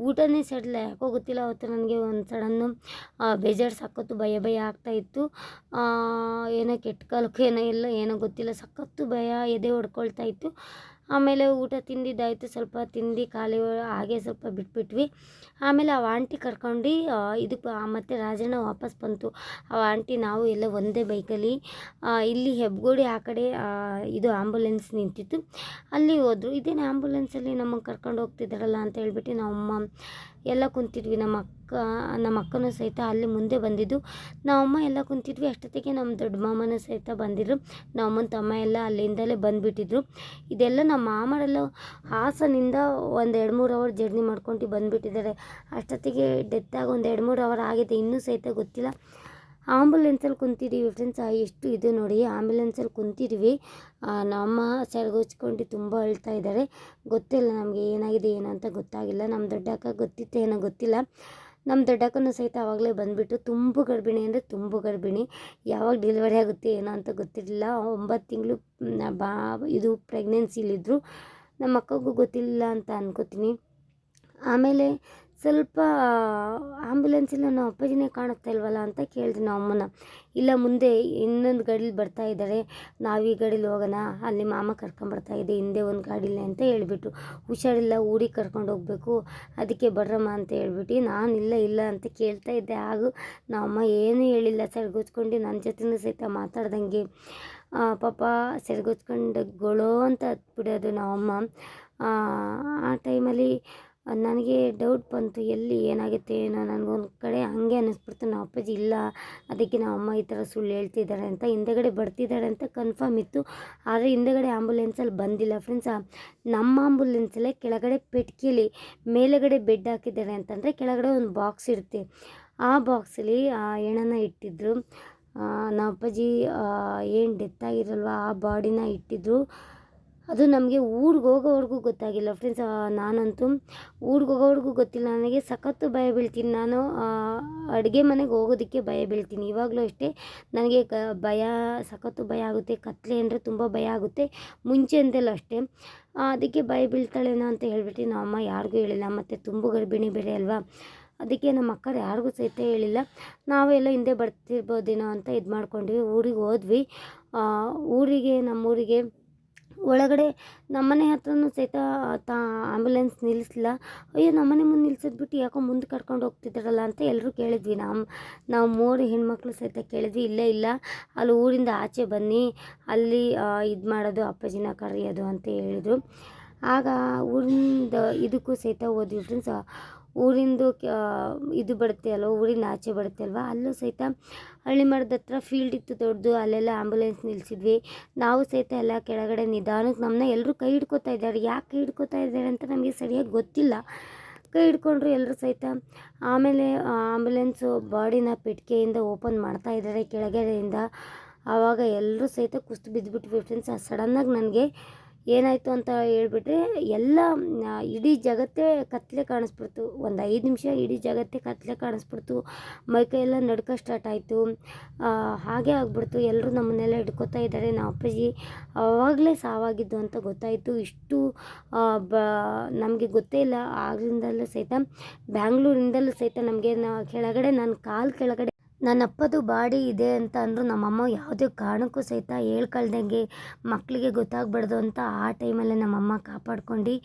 ಊಟನೇ ಸೆಟ್ಲ ಯಾಕೋ ಗೊತ್ತಿಲ್ಲ, ಅವತ್ತು ನನಗೆ ಒಂದು ಸಡನ್ನು ಬೇಜಾರು ಸಾಕೋತು ಭಯ ಭಯ ಆಗ್ತಾಯಿತ್ತು ಏನೋ ಕೆಟ್ಟ ಕಾಲಕ್ಕೆ ಏನೋ ಇಲ್ಲ ಏನೋ ಗೊತ್ತಿಲ್ಲ, ಸಖತ್ತು ಭಯ ಎದೆ ಹೊಡ್ಕೊಳ್ತಾ ಇತ್ತು. ಆಮೇಲೆ ಊಟ ತಿಂದಿದ್ದಾಯಿತು, ಸ್ವಲ್ಪ ತಿಂದು ಖಾಲಿ ಹಾಗೆ ಸ್ವಲ್ಪ ಬಿಟ್ಬಿಟ್ವಿ. ಆಮೇಲೆ ಆ ಆಂಟಿ ಕರ್ಕೊಂಡು ಇದಕ್ಕೆ ಮತ್ತು ರಾಜಣ್ಣ ವಾಪಸ್ ಬಂತು. ಆ ಆಂಟಿ, ನಾವು ಎಲ್ಲ ಒಂದೇ ಬೈಕಲ್ಲಿ ಇಲ್ಲಿ ಹೆಬ್ಗೋಡಿ ಆ ಕಡೆ ಇದು ಆಂಬುಲೆನ್ಸ್ ನಿಂತಿತ್ತು. ಅಲ್ಲಿ ಹೋದರು. ಇದೇನು ಆ್ಯಂಬುಲೆನ್ಸಲ್ಲಿ ನಮಗೆ ಕರ್ಕೊಂಡು ಹೋಗ್ತಿದ್ದಾರಲ್ಲ ಅಂತ ಹೇಳ್ಬಿಟ್ಟು ನಮ್ಮಮ್ಮ ಎಲ್ಲ ಕುಂತಿದ್ವಿ. ನಮ್ಮ ಅಕ್ಕ, ನಮ್ಮ ಅಕ್ಕನೂ ಸಹಿತ ಅಲ್ಲಿ ಮುಂದೆ ಬಂದಿದ್ದು. ನಮ್ಮಮ್ಮ ಎಲ್ಲ ಕುಂತಿದ್ವಿ. ಅಷ್ಟೊತ್ತಿಗೆ ನಮ್ಮ ದೊಡ್ಡ ಮಾಮನೂ ಸಹಿತ ಬಂದಿದ್ರು. ನಮ್ಮಮ್ಮನ ತಮ್ಮ ಎಲ್ಲ ಅಲ್ಲಿಂದಲೇ ಬಂದುಬಿಟ್ಟಿದ್ರು. ಇದೆಲ್ಲ ನಮ್ಮ ಮಾಮರೆಲ್ಲ ಹಾಸನಿಂದ ಒಂದು ಎರಡು ಮೂರು ಅವರ್ ಜರ್ನಿ ಮಾಡ್ಕೊಂಡು ಬಂದುಬಿಟ್ಟಿದ್ದಾರೆ. ಅಷ್ಟೊತ್ತಿಗೆ ಡೆತ್ ಆಗಿ ಒಂದು ಎರಡು ಮೂರು ಅವರ್ ಆಗಿದೆ. ಇನ್ನೂ ಸಹಿತ ಗೊತ್ತಿಲ್ಲ. ಆಂಬುಲೆನ್ಸಲ್ಲಿ ಕುಂತಿದ್ದೀವಿ ಫ್ರೆಂಡ್ಸ್ ಎಷ್ಟು ಇದು ನೋಡಿ, ಆಂಬುಲೆನ್ಸಲ್ಲಿ ಕುಂತಿದ್ವಿ ನಮ್ಮ ಸೆರಗೋಚ್ಕೊಂಡು ತುಂಬ ಅಳ್ತಾ ಇದ್ದಾರೆ. ಗೊತ್ತಿಲ್ಲ ನಮಗೆ ಏನಾಗಿದೆ, ಏನು ಅಂತ ಗೊತ್ತಾಗಿಲ್ಲ. ನಮ್ಮ ದೊಡ್ಡಕ್ಕ ಗೊತ್ತಿತ್ತು ಏನೋ ಗೊತ್ತಿಲ್ಲ. ನಮ್ಮ ದೊಡ್ಡಕ್ಕನೂ ಸಹಿತ ಆವಾಗಲೇ ಬಂದುಬಿಟ್ಟು ತುಂಬು ಗರ್ಭಿಣಿ ಅಂದರೆ ತುಂಬು ಗರ್ಭಿಣಿ. ಯಾವಾಗ ಡೆಲಿವರಿ ಆಗುತ್ತೆ, ಏನೋ ಅಂತ ಗೊತ್ತಿರಲಿಲ್ಲ. ಒಂಬತ್ತು ತಿಂಗಳು ಬಾ, ಇದು ಪ್ರೆಗ್ನೆನ್ಸಿಲಿದ್ದರು ನಮ್ಮ ಅಕ್ಕಗೂ ಗೊತ್ತಿಲ್ಲ ಅಂತ ಅಂದ್ಕೋತೀನಿ ಆಮೇಲೆ ಸ್ವಲ್ಪ ಆಂಬುಲೆನ್ಸಲ್ಲಿ ನಮ್ಮ ಅಪ್ಪಾಜಿನೇ ಕಾಣುತ್ತಾ ಇಲ್ವಲ್ಲ ಅಂತ ಕೇಳಿದೆ ನಮ್ಮ ಅಮ್ಮನ. ಇಲ್ಲ, ಮುಂದೆ ಇನ್ನೊಂದು ಗಾಡೀಲಿ ಬರ್ತಾ ಇದ್ದಾರೆ. ನಾವು ಈ ಗಾಡೀಲಿ ಹೋಗೋಣ. ಅಲ್ಲಿ ಮಾಮ ಕರ್ಕೊಂಬರ್ತಾ ಇದೆ. ಹಿಂದೆ ಒಂದು ಗಾಡೀಲಿ ಅಂತ ಹೇಳಿಬಿಟ್ರು. ಹುಷಾರಿಲ್ಲ, ಊರಿಗೆ ಕರ್ಕೊಂಡು ಹೋಗಬೇಕು. ಅದಕ್ಕೆ ಬರ್ರಮ್ಮ ಅಂತ ಹೇಳ್ಬಿಟ್ಟು, ನಾನು ಇಲ್ಲ ಇಲ್ಲ ಅಂತ ಕೇಳ್ತಾ ಇದ್ದೆ. ಹಾಗೂ ನಮ್ಮಮ್ಮ ಏನೂ ಹೇಳಿಲ್ಲ. ಸೆಡ್ಗೊಚ್ಕೊಂಡು ನನ್ನ ಜೊತೆನೂ ಸಹಿತ ಮಾತಾಡ್ದಂಗೆ. ಪಾಪ ಸೆಡ್ಗೊಚ್ಕೊಂಡು ಗೊಳೋ ಅಂತ ಹತ್ಬಿಡೋದು ನಮ್ಮಮ್ಮ ಆ ಟೈಮಲ್ಲಿ ನನಗೆ ಡೌಟ್ ಬಂತು, ಎಲ್ಲಿ ಏನಾಗುತ್ತೆ ಏನೋ ನನಗೊಂದು ಕಡೆ ಹಾಗೆ ಅನ್ನಿಸ್ಬಿಡ್ತು ನಮ್ಮ ಅಪ್ಪಾಜಿ, ಇಲ್ಲ, ಅದಕ್ಕೆ ನಮ್ಮ ಅಮ್ಮ ಈ ಥರ ಸುಳ್ಳು ಹೇಳ್ತಿದ್ದಾರೆ ಅಂತ ಹಿಂದೆಗಡೆ ಬರ್ತಿದ್ದಾರೆ ಅಂತ ಕನ್ಫರ್ಮ್ ಇತ್ತು. ಆದರೆ ಹಿಂದೆಗಡೆ ಆ್ಯಂಬುಲೆನ್ಸಲ್ಲಿ ಬಂದಿಲ್ಲ. ಫ್ರೆಂಡ್ಸ್ ನಮ್ಮ ಆಂಬುಲೆನ್ಸಲ್ಲೇ ಕೆಳಗಡೆ ಪೆಟ್ಕಿಲಿ ಮೇಲೆಗಡೆ ಬೆಡ್ ಹಾಕಿದ್ದಾರೆ ಅಂತಂದರೆ ಕೆಳಗಡೆ ಒಂದು ಬಾಕ್ಸ್ ಇರುತ್ತೆ. ಆ ಬಾಕ್ಸಲ್ಲಿ ಆ ಹೆಣನ ಇಟ್ಟಿದ್ದರು ನಮ್ಮ ಅಪ್ಪಾಜಿ ಏನು ಡೆತ್ ಆಗಿರಲ್ವ, ಆ ಬಾಡಿನ ಇಟ್ಟಿದ್ರು. ಅದು ನಮಗೆ ಊರಿಗೆ ಹೋಗೋವರೆಗೂ ಗೊತ್ತಾಗಿಲ್ಲ ಫ್ರೆಂಡ್ಸ್ ನಾನಂತೂ ಊರಿಗೆ ಹೋಗೋವರೆಗೂ ಗೊತ್ತಿಲ್ಲ. ನನಗೆ ಸಖತ್ತು ಭಯ ಬೀಳ್ತೀನಿ. ನಾನು ಅಡುಗೆ ಮನೆಗೆ ಹೋಗೋದಕ್ಕೆ ಭಯ ಬೀಳ್ತೀನಿ. ಇವಾಗಲೂ ಅಷ್ಟೇ ನನಗೆ ಕ, ಭಯ, ಸಖತ್ತು ಭಯ ಆಗುತ್ತೆ. ಕತ್ಲೆ ಅಂದರೆ ತುಂಬ ಭಯ ಆಗುತ್ತೆ. ಮುಂಚೆ ಅಂತೆಲ್ಲ ಅಷ್ಟೇ. ಅದಕ್ಕೆ ಭಯ ಬೀಳ್ತಾಳೇನೋ ಅಂತ ಹೇಳ್ಬಿಟ್ಟು ನಮ್ಮ ಅಮ್ಮ ಯಾರಿಗೂ ಹೇಳಿಲ್ಲ. ಮತ್ತು ತುಂಬು ಗರ್ಭಿಣಿ ಬೇರೆ ಅಲ್ವಾ? ಅದಕ್ಕೆ ನಮ್ಮ ಅಕ್ಕರು ಯಾರಿಗೂ ಸಹಿತ ಹೇಳಿಲ್ಲ. ನಾವೆಲ್ಲ ಹಿಂದೆ ಬರ್ತಿರ್ಬೋದೇನೋ ಅಂತ ಇದು ಮಾಡ್ಕೊಂಡ್ವಿ. ಊರಿಗೆ ಹೋದ್ವಿ. ಊರಿಗೆ, ನಮ್ಮೂರಿಗೆ ಒಳಗಡೆ ನಮ್ಮನೆ ಹತ್ರನೂ ಸಹಿತ ತಾ ಆಂಬ್ಯುಲೆನ್ಸ್ ನಿಲ್ಲಿಸಲಿಲ್ಲ. ಅಯ್ಯೋ ನಮ್ಮನೆ ಮುಂದೆ ನಿಲ್ಸಿದ್ಬಿಟ್ಟು ಯಾಕೋ ಮುಂದೆ ಕರ್ಕೊಂಡು ಹೋಗ್ತಿದ್ದಾರಲ್ಲ ಅಂತ ಎಲ್ಲರೂ ಕೇಳಿದ್ವಿ. ನಾವು ನಾವು ಮೂರು ಹೆಣ್ಮಕ್ಳು ಸಹಿತ ಕೇಳಿದ್ವಿ. ಇಲ್ಲೇ ಇಲ್ಲ. ಅಲ್ಲಿ ಊರಿಂದ ಆಚೆ ಬನ್ನಿ. ಅಲ್ಲಿ ಇದು ಮಾಡೋದು, ಅಪ್ಪಾಜಿನ ಕರೆಯೋದು ಅಂತ ಹೇಳಿದರು. ಆಗ ಊರಿಂದ ಇದಕ್ಕೂ ಸಹಿತ ಹೋದ್ವಿ ಫ್ರೆಂಡ್ಸ್ ಊರಿಂದು ಇದು ಬರುತ್ತೆ ಅಲ್ವ, ಊರಿನ ಆಚೆ ಬರುತ್ತೆ ಅಲ್ವ, ಅಲ್ಲೂ ಸಹಿತ ಹಳ್ಳಿ ಮರದ ಹತ್ರ ಫೀಲ್ಡ್ ಇತ್ತು ದೊಡ್ಡದು, ಅಲ್ಲೆಲ್ಲ ಆಂಬುಲೆನ್ಸ್ ನಿಲ್ಲಿಸಿದ್ವಿ ನಾವು ಸಹಿತ ಎಲ್ಲ ಕೆಳಗಡೆ ನಿಧಾನಕ್ಕೆ ನಮ್ಮನ್ನ ಎಲ್ಲರೂ ಕೈ ಹಿಡ್ಕೊತಾ ಇದ್ದಾರೆ. ಯಾಕೆ ಕೈ ಹಿಡ್ಕೊತಾ ಇದ್ದಾರೆ ಅಂತ ನಮಗೆ ಸರಿಯಾಗಿ ಗೊತ್ತಿಲ್ಲ. ಕೈ ಹಿಡ್ಕೊಂಡ್ರು ಎಲ್ಲರೂ ಸಹಿತ ಆಮೇಲೆ ಆಂಬುಲೆನ್ಸು ಬಾಡಿನ ಪೆಟ್ಟಿಗೆಯಿಂದ ಓಪನ್ ಮಾಡ್ತಾ ಇದ್ದಾರೆ ಕೆಳಗಡೆಯಿಂದ. ಆವಾಗ ಎಲ್ಲರೂ ಸಹಿತ ಕುಸ್ತು ಬಿದ್ದುಬಿಟ್ವಿ ಫ್ರೆಂಡ್ಸ್ ಸಡನ್ನಾಗಿ ನನಗೆ ಏನಾಯಿತು ಅಂತ ಹೇಳ್ಬಿಟ್ರೆ ಎಲ್ಲ ಇಡೀ ಜಗತ್ತೇ ಕತ್ತಲೆ ಕಾಣಿಸ್ಬಿಡ್ತು. ಒಂದು ಐದು ನಿಮಿಷ ಇಡೀ ಜಗತ್ತೇ ಕತ್ತಲೆ ಕಾಣಿಸ್ಬಿಡ್ತು. ಮೈಕೈಯೆಲ್ಲ ನಡ್ಕ ಸ್ಟಾರ್ಟ್ ಆಯಿತು. ಹಾಗೆ ಆಗ್ಬಿಡ್ತು. ಎಲ್ಲರೂ ನಮ್ಮನ್ನೆಲ್ಲ ಹಿಡ್ಕೋತಾ ಇದ್ದಾರೆ. ನಮ್ಮ ಅಪ್ಪಾಜಿ ಆವಾಗಲೇ ಸಾವಾಗಿದ್ದು ಅಂತ ಗೊತ್ತಾಯಿತು. ಇಷ್ಟು ಬ, ನಮಗೆ ಗೊತ್ತೇ ಇಲ್ಲ. ಆಗ್ಲಿಂದಲೂ ಸಹಿತ, ಬ್ಯಾಂಗ್ಳೂರಿಂದಲೂ ಸಹಿತ ನಮಗೆ ಕೆಳಗಡೆ ನನ್ನ ಕಾಲು ಕೆಳಗಡೆ ನನ್ನ ಅಪ್ಪದು ಬಾಡಿ ಇದೆ ಅಂತ ಅಂದರು ನಮ್ಮಮ್ಮ ಯಾವುದೇ ಕಾರಣಕ್ಕೂ ಸಹಿತ ಹೇಳ್ಕಳ್ದಂಗೆ ಮಕ್ಕಳಿಗೆ ಗೊತ್ತಾಗ್ಬಾರ್ದು ಅಂತ ಆ ಟೈಮಲ್ಲೇ ನಮ್ಮಮ್ಮ ಕಾಪಾಡ್ಕೊಂಡು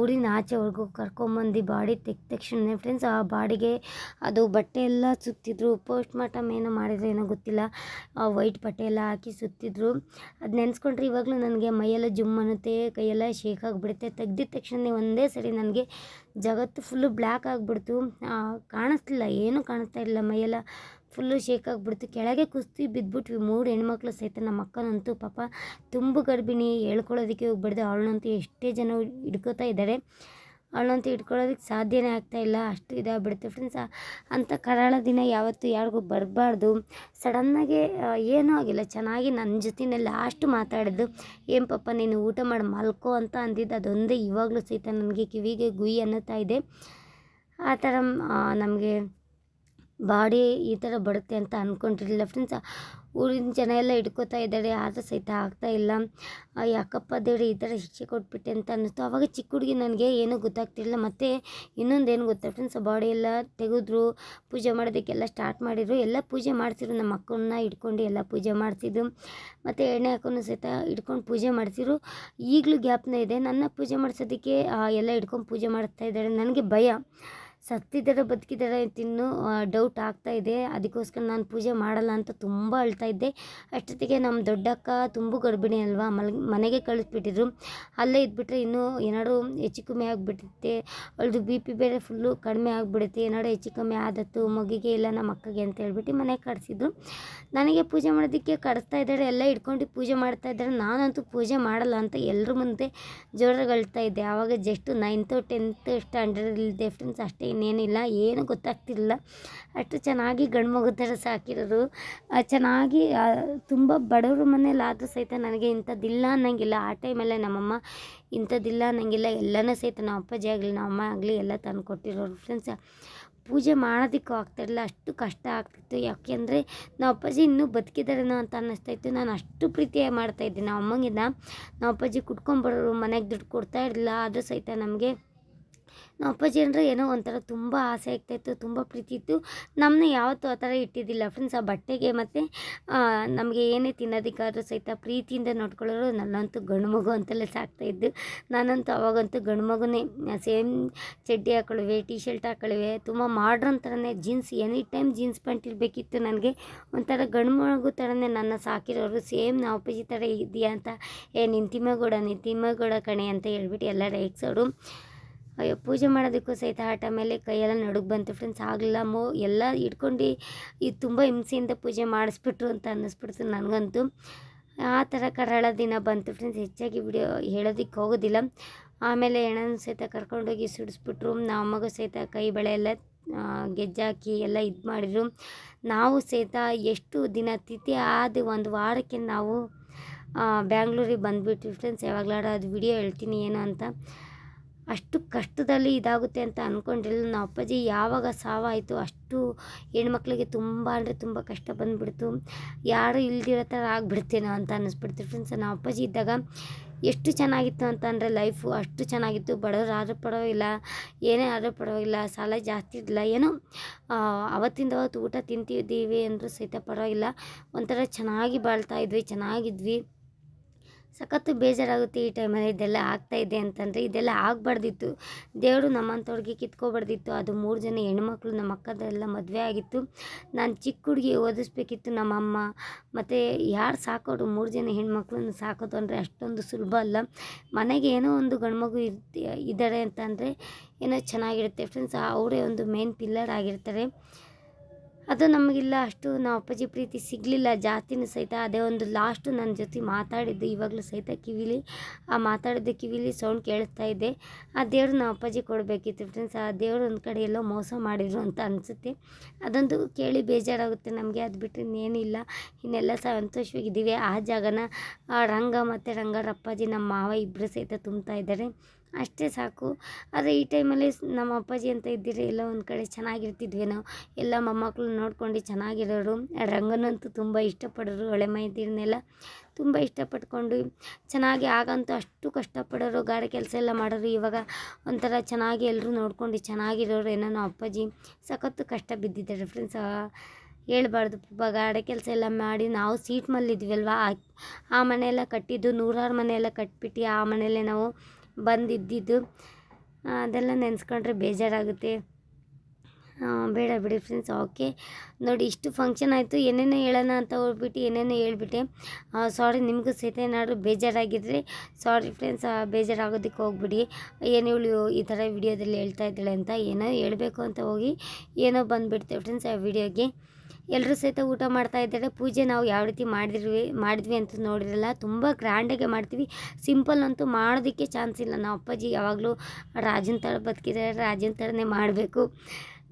ಊರಿನ ಆಚೆವರೆಗೂ ಕರ್ಕೊಂಬಂದು ಬಾಡಿ ತೆಗ್ದ ತಕ್ಷಣ ಫ್ರೆಂಡ್ಸ್ ಆ ಬಾಡಿಗೆ ಅದು ಬಟ್ಟೆ ಎಲ್ಲ ಸುತ್ತಿದ್ರು ಪೋಸ್ಟ್ ಮಾರ್ಟಮ್ ಏನೋ ಮಾಡಿದ್ರು ಏನೋ ಗೊತ್ತಿಲ್ಲ ವೈಟ್ ಬಟ್ಟೆ ಎಲ್ಲ ಹಾಕಿ ಸುತ್ತಿದ್ರು. ಅದು ನೆನೆಸ್ಕೊಂಡ್ರೆ ಇವಾಗಲೂ ನನಗೆ ಮೈಯೆಲ್ಲ ಜುಮ್ ಅನ್ನುತ್ತೆ, ಕೈಯೆಲ್ಲ ಶೇಕ್ ಆಗಿಬಿಡುತ್ತೆ. ತೆಗ್ದಿದ ತಕ್ಷಣ ಒಂದೇ ಸರಿ ನನಗೆ ಜಗತ್ತು ಫುಲ್ಲು ಬ್ಲ್ಯಾಕ್ ಆಗಿಬಿಡ್ತು. ಕಾಣಿಸ್ತಿಲ್ಲ ಏನೂ ಕಾಣಿಸ್ತಾ ಇಲ್ಲ ಮೈಯೆಲ್ಲ ಫುಲ್ಲು ಶೇಕ್ ಆಗಿಬಿಡ್ತು. ಕೆಳಗೆ ಕುಸ್ತಿ ಬಿದ್ದುಬಿಟ್ವಿ ಮೂರು ಹೆಣ್ಮಕ್ಳು ಸಹಿತ ನಮ್ಮ ಅಕ್ಕನಂತೂ ಪಾಪ ತುಂಬು ಗರ್ಭಿಣಿ, ಹೇಳ್ಕೊಳ್ಳೋದಕ್ಕೆ ಹೋಗ್ಬಾರ್ದು ಅವಳನ್ನಂತೂ ಎಷ್ಟೇ ಜನ ಹಿಡ್ಕೋತಾ ಇದ್ದಾರೆ. ಇಟ್ಕೊಳ್ಳೋದಕ್ಕೆ ಸಾಧ್ಯನೇ ಆಗ್ತಾ ಇಲ್ಲ. ಅಷ್ಟು ಇದಾಗ್ಬಿಡುತ್ತೆ ಫ್ರೆಂಡ್ಸ್ ಅಂಥ ಕರಾಳ ದಿನ ಯಾವತ್ತೂ ಯಾರಿಗೂ ಬರಬಾರ್ದು. ಸಡನ್ನಾಗೆ ಏನೂ ಆಗಿಲ್ಲ. ಚೆನ್ನಾಗಿ ನನ್ನ ಜೊತೆನೇ ಲಾಸ್ಟ್ ಮಾತಾಡಿದ್ದು, ಏನು ಪಪ್ಪ ನೀನು ಊಟ ಮಾಡಿ, ಮಲ್ಕೋ ಅಂತ ಅಂದಿದ್ದು. ಅದೊಂದೇ ಇವಾಗಲೂ ಸಹಿತ ನನಗೆ ಕಿವಿಗೆ ಗುಯ್ ಅನ್ನುತ್ತಾ ಇದೆ. ಆ ಥರ ನಮಗೆ ಬಾಡಿ ಈ ಥರ ಬರುತ್ತೆ ಅಂತ ಅಂದ್ಕೊಂಡಿರಲಿಲ್ಲ ಫ್ರೆಂಡ್ಸ್ ಊರಿನ ಜನ ಎಲ್ಲ ಹಿಡ್ಕೋತಾ ಇದ್ದಾರೆ, ಆದರೆ ಸಹಿತ ಆಗ್ತಾ ಇಲ್ಲ. ಯಾಕಪ್ಪ ದೇವ್ರಿ, ಈ ಥರ ಶಿಕ್ಷೆ ಕೊಟ್ಬಿಟ್ಟೆ ಅಂತ ಅನ್ನಿಸ್ತು. ಆವಾಗ ಚಿಕ್ಕ ಹುಡುಗಿ ನನಗೆ ಏನೂ ಗೊತ್ತಾಗ್ತಿರಲಿಲ್ಲ. ಮತ್ತು ಇನ್ನೊಂದೇನು ಗೊತ್ತಾ ಫ್ರೆಂಡ್ಸ್ ಬಾಡಿ ಎಲ್ಲ ತೆಗೆದ್ರು, ಪೂಜೆ ಮಾಡೋದಕ್ಕೆಲ್ಲ ಸ್ಟಾರ್ಟ್ ಮಾಡಿದರು. ಎಲ್ಲ ಪೂಜೆ ಮಾಡಿಸಿದ್ರು. ನಮ್ಮ ಅಕ್ಕನ್ನ ಹಿಡ್ಕೊಂಡು ಎಲ್ಲ ಪೂಜೆ ಮಾಡಿಸಿದ್ರು. ಮತ್ತು ಎಣ್ಣೆ ಹಾಕೊಂಡು ಸಹಿತ ಹಿಡ್ಕೊಂಡು ಪೂಜೆ ಮಾಡಿಸಿದ್ರು. ಈಗಲೂ ಗ್ಯಾಪ್ನ ಇದೆ. ನನ್ನ ಪೂಜೆ ಮಾಡಿಸೋದಕ್ಕೆ ಎಲ್ಲ ಹಿಡ್ಕೊಂಡು ಪೂಜೆ ಮಾಡ್ತಾ ಇದ್ದಾರೆ. ನನಗೆ ಭಯ. ಸತ್ತಿದ್ದಾರೆ ಅಂತ ಇನ್ನೂ ಡೌಟ್ ಆಗ್ತಾ ಇದೆ. ಅದಕ್ಕೋಸ್ಕರ ನಾನು ಪೂಜೆ ಮಾಡಲ್ಲ ಅಂತ ತುಂಬ ಅಳ್ತಾ ಇದ್ದೆ. ಅಷ್ಟೊತ್ತಿಗೆ ನಮ್ಮ ದೊಡ್ಡಕ್ಕ ತುಂಬು ಗರ್ಭಿಣಿ ಅಲ್ವಾ? ಮಲ್, ಮನೆಗೆ ಕಳಿಸ್ಬಿಟ್ಟಿದ್ರು. ಅಲ್ಲೇ ಇದ್ಬಿಟ್ರೆ ಇನ್ನೂ ಏನಾದ್ರು ಹೆಚ್ಚು ಕಮ್ಮಿ ಆಗಿಬಿಡುತ್ತೆ ಅವಳದು ಬಿ ಪಿ ಬೇರೆ ಫುಲ್ಲು ಕಡಿಮೆ ಆಗಿಬಿಡುತ್ತೆ. ಏನಾದ್ರು ಹೆಚ್ಚು ಕಮ್ಮಿ ಆದತ್ತು, ಮಗಿಗೆ ಇಲ್ಲ ನಮ್ಮ ಅಕ್ಕಗೆ ಅಂತ ಹೇಳ್ಬಿಟ್ಟು ಮನೆಗೆ ಕಳಿಸಿದ್ರು. ನನಗೆ ಪೂಜೆ ಮಾಡೋದಕ್ಕೆ ಕಡಿಸ್ತಾ ಇದ್ದಾರೆ. ಎಲ್ಲ ಇಟ್ಕೊಂಡು ಪೂಜೆ ಮಾಡ್ತಾ ಇದ್ದಾರೆ. ನಾನಂತೂ ಪೂಜೆ ಮಾಡಲ್ಲ ಅಂತ ಎಲ್ಲರ ಮುಂದೆ ಜೋರಾಗಿ ಅಳ್ತಾ ಇದ್ದೆ. ಆವಾಗ ಜಸ್ಟ್ ನೈನ್ತು ಟೆಂತ್ ಸ್ಟ್ಯಾಂಡರ್ಡ್ ಇಲ್ಲದೆ ಫ್ರೆಂಡ್ಸ್ ಅಷ್ಟೇ ಇನ್ನೇನಿಲ್ಲ, ಏನು ಗೊತ್ತಾಗ್ತಿರಲಿಲ್ಲ. ಅಷ್ಟು ಚೆನ್ನಾಗಿ ಗಂಡು ಮಗು ಥರ ಸಾಕಿರೋರು. ಚೆನ್ನಾಗಿ ತುಂಬ ಬಡವ್ರ ಮನೇಲಿ ಆದರೂ ಸಹಿತ ನನಗೆ ಇಂಥದ್ದಿಲ್ಲ ಅನ್ನಂಗಿಲ್ಲ. ಆ ಟೈಮಲ್ಲೇ ನಮ್ಮಮ್ಮ ಇಂಥದ್ದಿಲ್ಲ ಅನ್ನಂಗಿಲ್ಲ. ಎಲ್ಲನೂ ಸಹಿತ ನಮ್ಮ ಅಪ್ಪಾಜಿ ಆಗಲಿ, ನಮ್ಮ ಅಮ್ಮ ಆಗಲಿ ಎಲ್ಲ ತಂದು ಕೊಟ್ಟಿರೋರು. ಫ್ರೆಂಡ್ಸ್, ಪೂಜೆ ಮಾಡೋದಕ್ಕೂ ಆಗ್ತಾಯಿರಲಿಲ್ಲ ಅಷ್ಟು ಕಷ್ಟ ಆಗ್ತಿತ್ತು. ಯಾಕೆಂದರೆ ನಮ್ಮ ಅಪ್ಪಾಜಿ ಇನ್ನೂ ಬದುಕಿದಾರೇನೋ ಅಂತ ಅನ್ನಿಸ್ತಾ ಇತ್ತು. ನಾನು ಅಷ್ಟು ಪ್ರೀತಿ ಮಾಡ್ತಾಯಿದ್ದೆ ನಮ್ಮ ಅಮ್ಮಂಗಿಂದ ನಮ್ಮ ಅಪ್ಪಾಜಿ ಕುಟ್ಕೊಂಬರೋರು ಮನೆಗೆ ದುಡ್ಡು ಕೊಡ್ತಾ ಇರಲಿಲ್ಲ. ಆದರೂ ಸಹಿತ ನಮಗೆ ನಮ್ಮ ಅಪ್ಪಾಜಿ ಅಂದರೆ ಏನೋ ಒಂಥರ ತುಂಬ ಆಸೆ ಆಗ್ತಾಯಿತ್ತು ತುಂಬ ಪ್ರೀತಿ ಇತ್ತು. ನಮ್ಮನ್ನ ಯಾವತ್ತೂ ಆ ಥರ ಇಟ್ಟಿದ್ದಿಲ್ಲ. ಫ್ರೆಂಡ್ಸ್ ಆ ಬಟ್ಟೆಗೆ ಮತ್ತು ನಮಗೆ ಏನೇ ತಿನ್ನೋದಕ್ಕಾದರೂ ಸಹಿತ ಪ್ರೀತಿಯಿಂದ ನೋಡ್ಕೊಳ್ಳೋರು ನನ್ನಂತೂ ಗಂಡು ಮಗು ಅಂತಲೇ ಸಾಕ್ತಾಯಿದ್ದು ನಾನಂತೂ ಅವಾಗಂತೂ ಗಂಡು ಮಗುನೇ. ಸೇಮ್ ಚಡ್ಡಿ ಹಾಕೊಳ್ಳುವೆ ಟಿ ಶರ್ಟ್ ಹಾಕೊಳ್ಳುವೆ, ತುಂಬ ಮಾಡ್ರನ್ ಥರನೇ jeans any time jeans pant ಇರಬೇಕಿತ್ತು ನನಗೆ. ಒಂಥರ ಗಂಡು ಮಗು ಥರನೇ ನನ್ನ ಸಾಕಿರೋರು ಸೇಮ್ ನಾವು ಅಪ್ಪಾಜಿ ಥರ ಇದೆಯಾ ಅಂತ, ಏ ನಿನ್ನ ತಿಮ್ಮಗೌಡ ನಿನ್ನ ಕಣೆ ಅಂತ ಹೇಳ್ಬಿಟ್ಟು ಎಲ್ಲ ರೇಗ್ಸೋರು ಅಯ್ಯೋ, ಪೂಜೆ ಮಾಡೋದಕ್ಕೂ ಸಹಿತ ಆ ಟೈಮಲ್ಲಿ ಕೈಯೆಲ್ಲ ನಡುಗೆ ಬಂತು. ಫ್ರೆಂಡ್ಸ್ ಆಗಲಿಲ್ಲ, ಮೋ, ಎಲ್ಲ ಇಟ್ಕೊಂಡು ಇದು ತುಂಬ ಹಿಂಸೆಯಿಂದ ಪೂಜೆ ಮಾಡಿಸ್ಬಿಟ್ರು ಅಂತ ಅನ್ನಿಸ್ಬಿಡ್ತು ನನಗಂತೂ. ಆ ಥರ ಕರಾಳ ದಿನ ಬಂತು. ಫ್ರೆಂಡ್ಸ್ ಹೆಚ್ಚಾಗಿ ವಿಡಿಯೋ ಹೇಳೋದಕ್ಕೆ ಹೋಗೋದಿಲ್ಲ. ಆಮೇಲೆ ಹೆಣನ ಸಹಿತ ಕರ್ಕೊಂಡೋಗಿ ಸುಡಿಸ್ಬಿಟ್ರು. ನಮ್ಮ ಮಗು ಸಹಿತ ಕೈ ಬಳೆ ಎಲ್ಲ ಗೆಜ್ಜಾಕಿ ಎಲ್ಲ ಇದು ಮಾಡಿದ್ರು. ನಾವು ಸಹಿತ ಎಷ್ಟು ದಿನ ತಿಥಿ ಆದ ಒಂದು ವಾರಕ್ಕೆ ನಾವು ಬ್ಯಾಂಗ್ಳೂರಿಗೆ ಬಂದುಬಿಟ್ವಿ. ಫ್ರೆಂಡ್ಸ್ ಯಾವಾಗಲಾಡ ಅದು ವಿಡಿಯೋ ಹೇಳ್ತೀನಿ ಏನು ಅಂತ. ಅಷ್ಟು ಕಷ್ಟದಲ್ಲಿ ಇದಾಗುತ್ತೆ ಅಂತ ಅಂದ್ಕೊಂಡಿರಲಿಲ್ಲ ನಮ್ಮ ಅಪ್ಪಾಜಿ, ಯಾವಾಗ ಸಾವಾಯಿತು ಅಷ್ಟು ಹೆಣ್ಮಕ್ಳಿಗೆ ತುಂಬ ಅಂದರೆ ತುಂಬ ಕಷ್ಟ ಬಂದುಬಿಡ್ತು. ಯಾರು ಇಲ್ದಿರೋ ಥರ ಆಗಿಬಿಡ್ತೇನೋ ಅಂತ ಅನ್ನಿಸ್ಬಿಡ್ತು ಫ್ರೆಂಡ್ಸ್ ನಮ್ಮ ಅಪ್ಪಾಜಿ ಇದ್ದಾಗ ಎಷ್ಟು ಚೆನ್ನಾಗಿತ್ತು ಅಂತ ಅಂದರೆ ಲೈಫು ಅಷ್ಟು ಚೆನ್ನಾಗಿತ್ತು. ಬಡವ್ರು ಆದರೂ ಪಡೋಗಿಲ್ಲ ಏನೇ ಆದರೂ ಪರವಾಗಿಲ್ಲ, ಸಾಲ ಜಾಸ್ತಿ ಇರಲಿಲ್ಲ ಏನೋ ಅವತ್ತಿಂದ ಅವತ್ತು ಊಟ ತಿಂತಿದ್ದೀವಿ ಅಂದರೂ ಸಹಿತ ಪರವಾಗಿಲ್ಲ. ಒಂಥರ ಚೆನ್ನಾಗಿ ಬಾಳ್ತಾ ಇದ್ವಿ, ಚೆನ್ನಾಗಿದ್ವಿ. ಸಖತ್ತು ಬೇಜಾರಾಗುತ್ತೆ ಈ ಟೈಮಲ್ಲಿ ಇದೆಲ್ಲ ಆಗ್ತಾ ಇದೆ ಅಂತಂದರೆ ಇದೆಲ್ಲ ಆಗಬಾರ್ದಿತ್ತು. ದೇವರು ನಮ್ಮಂಥವ್ರಿಗೆ ಕಿತ್ಕೊಬಾರ್ದಿತ್ತು. ಅದು ಮೂರು ಜನ ಹೆಣ್ಮಕ್ಳು, ನಮ್ಮ ಅಕ್ಕದೆಲ್ಲ ಮದುವೆ ಆಗಿತ್ತು. ನಾನು ಚಿಕ್ಕ ಹುಡುಗಿ ಓದಿಸ್ಬೇಕಿತ್ತು ನಮ್ಮ ಅಮ್ಮ. ಮತ್ತು ಯಾರು ಸಾಕೋರು ಮೂರು ಜನ ಹೆಣ್ಮಕ್ಳನ್ನ ಸಾಕೋದು ಅಂದರೆ ಅಷ್ಟೊಂದು ಸುಲಭ ಅಲ್ಲ. ಮನೆಗೆ ಏನೋ ಒಂದು ಗಂಡ್ಮಗು ಇದ್ದಾರೆ ಅಂತಂದರೆ ಏನೋ ಚೆನ್ನಾಗಿರುತ್ತೆ. ಫ್ರೆಂಡ್ಸ್ ಅವರೇ ಒಂದು ಮೇನ್ ಪಿಲ್ಲರ್ ಆಗಿರ್ತಾರೆ. ಅದು ನಮಗಿಲ್ಲ, ಅಷ್ಟು ನಾವು ಅಪ್ಪಾಜಿ ಪ್ರೀತಿ ಸಿಗಲಿಲ್ಲ, ಜಾತಿನೂ ಸಹಿತ ಅದೇ ಒಂದು ಲಾಸ್ಟು ನನ್ನ ಜೊತೆ ಮಾತಾಡಿದ್ದು, ಇವಾಗಲೂ ಸಹಿತ ಕಿವಿಲಿ, ಆ ಮಾತಾಡಿದ್ದು ಕಿವಿಲಿ ಸೌಂಡ್ ಕೇಳಿಸ್ತಾ ಇದೆ. ಆ ದೇವರು ನಾವು ಅಪ್ಪಾಜಿ ಕೊಡಬೇಕಿತ್ತು ಫ್ರೆಂಡ್ಸ್ ಆ ದೇವರು ಒಂದು ಕಡೆ ಎಲ್ಲೋ ಮೋಸ ಮಾಡಿದ್ರು ಅಂತ ಅನಿಸುತ್ತೆ. ಅದೊಂದು ಕೇಳಿ ಬೇಜಾರಾಗುತ್ತೆ ನಮಗೆ, ಅದು ಬಿಟ್ಟರೆ ಇನ್ನೇನಿಲ್ಲ ಇನ್ನೆಲ್ಲ ಸಂತೋಷವಾಗಿದ್ದೀವಿ. ಆ ಜಾಗನ ರಂಗ ಮತ್ತು ರಂಗರ ಅಪ್ಪಾಜಿ ನಮ್ಮ ಮಾವ ಇಬ್ಬರು ಸಹಿತ ತುಂಬ್ತಾ ಇದ್ದಾರೆ. ಅಷ್ಟೇ ಸಾಕು. ಆದರೆ ಈ ಟೈಮಲ್ಲಿ ನಮ್ಮ ಅಪ್ಪಾಜಿ ಅಂತ ಇದ್ದಿದ್ರೆ ಎಲ್ಲ ಒಂದು ಕಡೆ ಚೆನ್ನಾಗಿರ್ತಿದ್ವಿ ನಾವು ಎಲ್ಲ ಮೊಮ್ಮಕ್ಕಳು ನೋಡ್ಕೊಂಡು ಚೆನ್ನಾಗಿರೋರು. ರಂಗನಂತೂ ತುಂಬ ಇಷ್ಟಪಡೋರು ಹೊಳೆ ಮೈದಿರನ್ನೆಲ್ಲ ತುಂಬ ಇಷ್ಟಪಟ್ಕೊಂಡು ಚೆನ್ನಾಗಿ ಆಗಂತೂ ಅಷ್ಟು ಕಷ್ಟಪಡೋರು ಗಾರೆ ಕೆಲಸ ಎಲ್ಲ ಮಾಡೋರು. ಇವಾಗ ಒಂಥರ ಚೆನ್ನಾಗಿ ಎಲ್ಲರೂ ನೋಡ್ಕೊಂಡು ಚೆನ್ನಾಗಿರೋರು ಏನೋ ಅಪ್ಪಾಜಿ ಸಖತ್ತು ಕಷ್ಟ ಬಿದ್ದಿದ್ದಾರೆ ಫ್ರೆಂಡ್ಸ್ ಹೇಳ್ಬಾರ್ದು ಗಾರೆ ಕೆಲಸ ಎಲ್ಲ ಮಾಡಿ ನಾವು ಸೀಟ್ ಮಲ್ಲಿದ್ವಲ್ವ ಅಲ್ವಾ? ಆ ಮನೆಯೆಲ್ಲ ಕಟ್ಟಿದ್ದು ನೂರಾರು ಮನೆಯೆಲ್ಲ ಕಟ್ಬಿಟ್ಟು ಆ ಮನೆಯಲ್ಲೇ ನಾವು ಬಂದಿದ್ದಿದ್ದು. ಅದೆಲ್ಲ ನೆನೆಸ್ಕೊಂಡ್ರೆ ಬೇಜಾರಾಗುತ್ತೆ. ಬೇಡ ಬಿಡಿ ಫ್ರೆಂಡ್ಸ್ ಓಕೆ ನೋಡಿ, ಇಷ್ಟು ಫಂಕ್ಷನ್ ಆಯಿತು. ಏನೇನೋ ಹೇಳೋಣ ಅಂತ ಹೋಗ್ಬಿಟ್ಟು ಏನೇನೋ ಹೇಳ್ಬಿಟ್ಟೆ. ಸಾರಿ ನಿಮಗೂ ಸಹಿತ ಏನಾದರೂ ಬೇಜಾರಾಗಿದ್ದರೆ ಸಾರಿ ಫ್ರೆಂಡ್ಸ್ ಬೇಜಾರಾಗೋದಕ್ಕೆ ಹೋಗ್ಬಿಡಿ. ಏನು ಇವಳು ಈ ಥರ ವಿಡಿಯೋದಲ್ಲಿ ಹೇಳ್ತಾ ಇದ್ದಾಳೆ ಅಂತ ಏನೋ ಹೇಳಬೇಕು ಅಂತ ಹೋಗಿ ಏನೋ ಬಂದುಬಿಡ್ತೇವೆ ಫ್ರೆಂಡ್ಸ್ ಆ ವಿಡಿಯೋಗೆ. ಎಲ್ಲರೂ ಸಹಿತ ಊಟ ಮಾಡ್ತಾ ಇದ್ದಾರೆ ಪೂಜೆ ನಾವು ಯಾವ ರೀತಿ ಮಾಡಿದ್ವಿ ಮಾಡಿದ್ವಿ ಅಂತ ನೋಡಿರಲ್ಲ. ತುಂಬ ಗ್ರ್ಯಾಂಡಾಗೆ ಮಾಡ್ತೀವಿ. ಸಿಂಪಲ್ ಅಂತೂ ಮಾಡೋದಕ್ಕೆ ಚಾನ್ಸ್ ಇಲ್ಲ. ನಾವು ಅಪ್ಪಾಜಿ ಯಾವಾಗಲೂ ರಾಜನ ಥರ ಬದುಕಿದ್ದಾರೆ ರಾಜನ ಥರನೇ ಮಾಡಬೇಕು.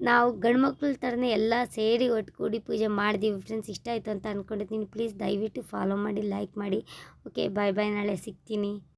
ನಾವು ಗಂಡು ಥರನೇ ಎಲ್ಲ ಸೇರಿ ಒಟ್ಟುಗೂಡಿ ಪೂಜೆ ಮಾಡಿದೀವಿ ಫ್ರೆಂಡ್ಸ್ ಇಷ್ಟ ಆಯಿತು ಅಂತ ಅಂದ್ಕೊಂಡಿದ್ದೀನಿ ಪ್ಲೀಸ್ ದಯವಿಟ್ಟು ಫಾಲೋ ಮಾಡಿ ಲೈಕ್ ಮಾಡಿ. ಓಕೆ ಬಾಯ್ ಬಾಯ್ ನಾಳೆ ಸಿಗ್ತೀನಿ.